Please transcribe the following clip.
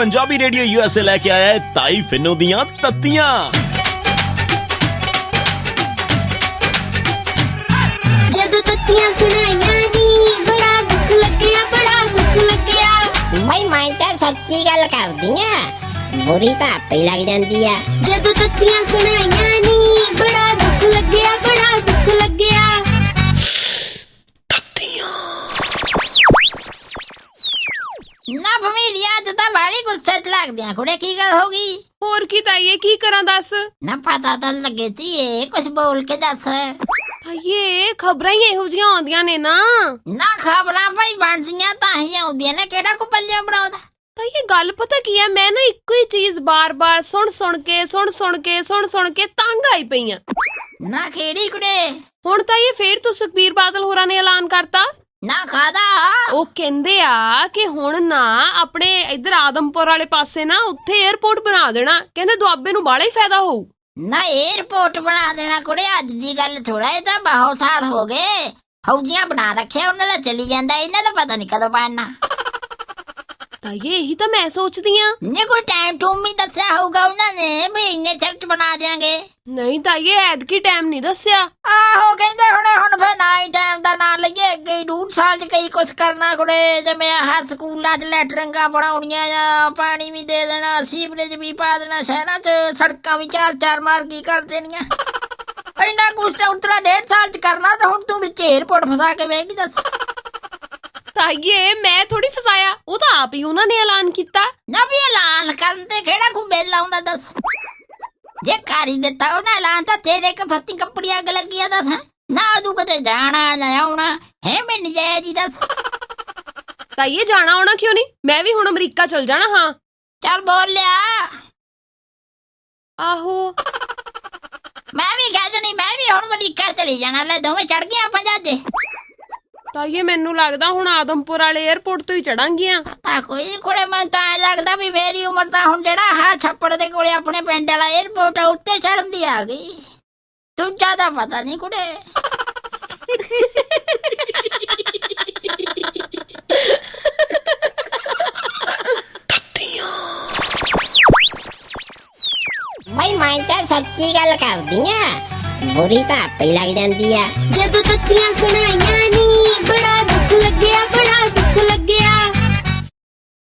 Punjabi radio USA ਲੈ ਕੇ ਆਇਆ ਹੈ ਤਾਈ ਫਿਨੋ ਦੀਆਂ ਤੱਤੀਆਂ ਜਦੋਂ ਤੱਤੀਆਂ ਸੁਣਾਈਆਂ ਨੀ ਬੜਾ ਦੁੱਖ ਲੱਗਿਆ ਬੜਾ ਦੁੱਖ ਲੱਗਿਆ ਮੈਂ ਮੈਂ ਤਾਂ ਸੱਚੀ ਗੱਲ ਕਰਦੀ ਆ ਬੁਰੀ ਤਾਂ ਆਪੇ ਹੀ ਲੱਗ ਜਾਂਦੀ ਆ ਜਦੋਂ ਤੱਤੀਆਂ ਸੁਣਾਈਆਂ ਨਾ ਭਮੀਰੀਆ ਅੱਜ ਤਾਂ ਬਾਲੀ ਗੁੱਸੇ ਚ ਲੱਗਦੀਆਂ ਕੁੜੇ ਕੀ ਗੱਲ ਹੋ ਗਈ ਹੋਰ ਕੀ ਤਾਈਏ ਕੀ ਕਰਾਂ ਦੱਸ ਨਾ ਪਤਾ ਤਾਂ ਲੱਗੇ ਧੀਏ ਕੁਛ ਬੋਲ ਕੇ ਦੱਸ ਤਾਈਏ ਖਬਰਾਂ ਹੀ ਇਹੋ ਜੀਆਂ ਆਉਂਦੀਆਂ ਨੇ ਨਾ ਨਾ ਖਬਰਾਂ ਭਾਈ ਬਣਦੀਆਂ ਤਾਂ ਹੀ ਆਉਂਦੀਆਂ ਨੇ ਕਿਹੜਾ ਕੋ ਪੱਲੇ ਬਣਾਉਂਦਾ ਤਾਈਏ ਗੱਲ ਪਤਾ ਕੀ ਹੈ ਮੈਂ ਨਾ ਇੱਕੋ ਹੀ ਚੀਜ਼ ਬਾਰ-ਬਾਰ ਸੁਣ ਸੁਣ ਕੇ ਸੁਣ ਸੁਣ ਕੇ ਸੁਣ ਸੁਣ ਕੇ ਤੰਗ ਆਈ ਪਈ ਆ ਨਾ ਕਿਹੜੀ ਕੁੜੇ ਹੁਣ ਤਾਈਏ ਫੇਰ ਤੋਂ ਸੁਖਬੀਰ ਬਾਦਲ ਹੋਰਾਂ ਨੇ ਐਲਾਨ ਕਰਤਾ ਨਾ ਖਾਦਾ। ਉਹ ਕਹਿੰਦੇ ਆ ਕਿ ਹੁਣ ਨਾ ਆਪਣੇ ਇਧਰ ਆਦਮਪੁਰ ਵਾਲੇ ਪਾਸੇ ਨਾ ਉੱਥੇ 에어ਪੋਰਟ ਬਣਾ ਦੇਣਾ। ਕਹਿੰਦੇ ਦੁਆਬੇ ਨੂੰ ਬਾਲਾ ਹੀ ਫਾਇਦਾ ਹੋਊ। ਨਾ 에어ਪੋਰਟ ਬਣਾ ਦੇਣਾ ਕੁੜੇ ਅੱਜ ਦੀ ਗੱਲ ਥੋੜਾ ਇਹ ਤਾਂ ਬਹੁਤ ਸਾਲ ਹੋ ਗਏ। ਹੌਜੀਆਂ ਬਣਾ ਰੱਖਿਆ ਉਹਨਾਂ ਦਾ ਚਲੀ ਜਾਂਦਾ ਇਹਨਾਂ ਦਾ ਪਤਾ ਨਹੀਂ ਕਦੋਂ ਬਣਨਾ। ਤਾਈਏ ਇਹੀ ਤਾਂ ਮੈਂ ਸੋਚਦੀ ਆ। ਨੇ ਕੋਈ ਟਾਈਮ ਟੂਮ ਵੀ ਦੱਸਿਆ ਹੋਊਗਾ ਉਹਨਾਂ ਨੇ ਵੀ ਇੰਨੇ ਚਰਚ ਬਣਾ ਦਿਆਂਗੇ। ਨਹੀਂ ਤਾਈਏ ਐਤਕੀ ਟਾਈਮ ਨਹੀਂ ਦੱਸਿਆ। ਆਹੋ ਕਹਿੰਦੇ ਹੁਣੇ ਹੁਣ ਫੇ ਨਾ ਹੀ ਟਾਈਮ ਦਾ ਨਾਂ ਲਈਏ। ਅੱਗੇ ਡੂਢ ਸਾਲ ਚ ਕਈ ਕੁਛ ਕਰਨਾ ਕੁੜੇ ਜਿਵੇਂ ਆਹ ਸਕੂਲਾਂ ਚ ਲੈਟਰਿੰਗਾਂ ਬਣਾਉਣੀਆਂ ਆ ਪਾਣੀ ਵੀ ਦੇ ਦੇਣਾ ਸੀਵਰੇਜ ਵੀ ਪਾ ਦੇਣਾ ਸ਼ਹਿਰਾਂ ਚ ਸੜਕਾਂ ਵੀ ਚਾਰ ਚਾਰ ਮਾਰ ਕੀ ਕਰ ਦੇਣੀਆਂ। ਇੰਨਾ ਕੁਛ ਤਾਂ ਉਤਰਾ ਡੇਢ ਸਾਲ ਚ ਕਰਨਾ ਤਾਂ ਹੁਣ ਤੂੰ ਵਿੱਚ ਏਅਰਪੋਰਟ ਫਸਾ ਕੇ ਵੇਖੀ ਦੱਸ। ਤਾਈਏ ਮੈਂ ਥੋੜੀ ਫਸਾਇਆ। ਉਹ ਤਾਂ ਆਪ ਹੀ ਉਹਨਾਂ ਨੇ ਐਲਾਨ ਕੀਤਾ। ਨਾ ਵੀ ਐਲਾਨ ਕਰਨ ਤੇ ਕਿਹੜਾ ਕੋ ਬਿੱਲ ਆਉਂਦਾ ਦੱਸ। ਜੇ ਕਾਰੀ ਦਿੱਤਾ ਉਹਨਾਂ ਐਲਾਨ ਤਾਂ ਤੇਰੇ ਕੋ ਸੱਤੀ ਕੱਪੜੀਆਂ ਅੱਗ ਲੱਗੀਆਂ ਦੱਸ। ਹੈਂ? ਨਾ ਤੂੰ ਕਦੇ ਜਾਣਾ ਨਾ ਆਉਣਾ। ਹੈ ਮੈਂ ਨਜਾਇਜ਼ ਹੀ ਦੱਸ। ਤਾਈਏ ਜਾਣਾ ਆਉਣਾ ਕਿਉਂ ਨਹੀਂ? ਮੈਂ ਵੀ ਹੁਣ ਅਮਰੀਕਾ ਚਲ ਜਾਣਾ ਹਾਂ। ਚੱਲ ਬੋਲ ਲਿਆ। ਆਹੋ। ਮੈਂ ਵੀ ਕਹਿ ਦਣੀ ਮੈਂ ਵੀ ਹੁਣ ਅਮਰੀਕਾ ਚਲੀ ਜਾਣਾ। ਲੈ ਦੋਵੇਂ ਚੜ ਗਏ ਆਪਾਂ ਤਾਂ ਇਹ ਮੈਨੂੰ ਲੱਗਦਾ ਹੁਣ ਆਦਮਪੁਰ ਵਾਲੇ 에어ਪੋਰਟ ਤੋਂ ਹੀ ਚੜਾਂਗੀਆਂ। ਤਾਂ ਕੋਈ ਨੀ ਕੁੜੇ ਮੈਂ ਤਾਂ ਐਂ ਲੱਗਦਾ ਵੀ ਮੇਰੀ ਉਮਰ ਤਾਂ ਹੁਣ ਜਿਹੜਾ ਹੈ ਛੱਪੜ ਦੇ ਕੋਲੇ ਆਪਣੇ ਪਿੰਡ ਵਾਲਾ 에ਅਰਪੋਰਟ ਆ ਉੱਤੇ ਚੜਨ ਦੀ ਆ ਗਈ। ਤੂੰ ਜ਼ਿਆਦਾ ਪਤਾ ਨਹੀਂ ਕੁੜੇ। ਬਈ ਮੈਂ ਤਾਂ ਸੱਚੀ ਗੱਲ ਕਰਦੀ ਆ ਬੁਰੀ ਤਾਂ ਆਪੇ ਲੱਗ ਜਾਂਦੀ ਆ। ਜਦੋਂ ਤੱਕ ਸੁਣ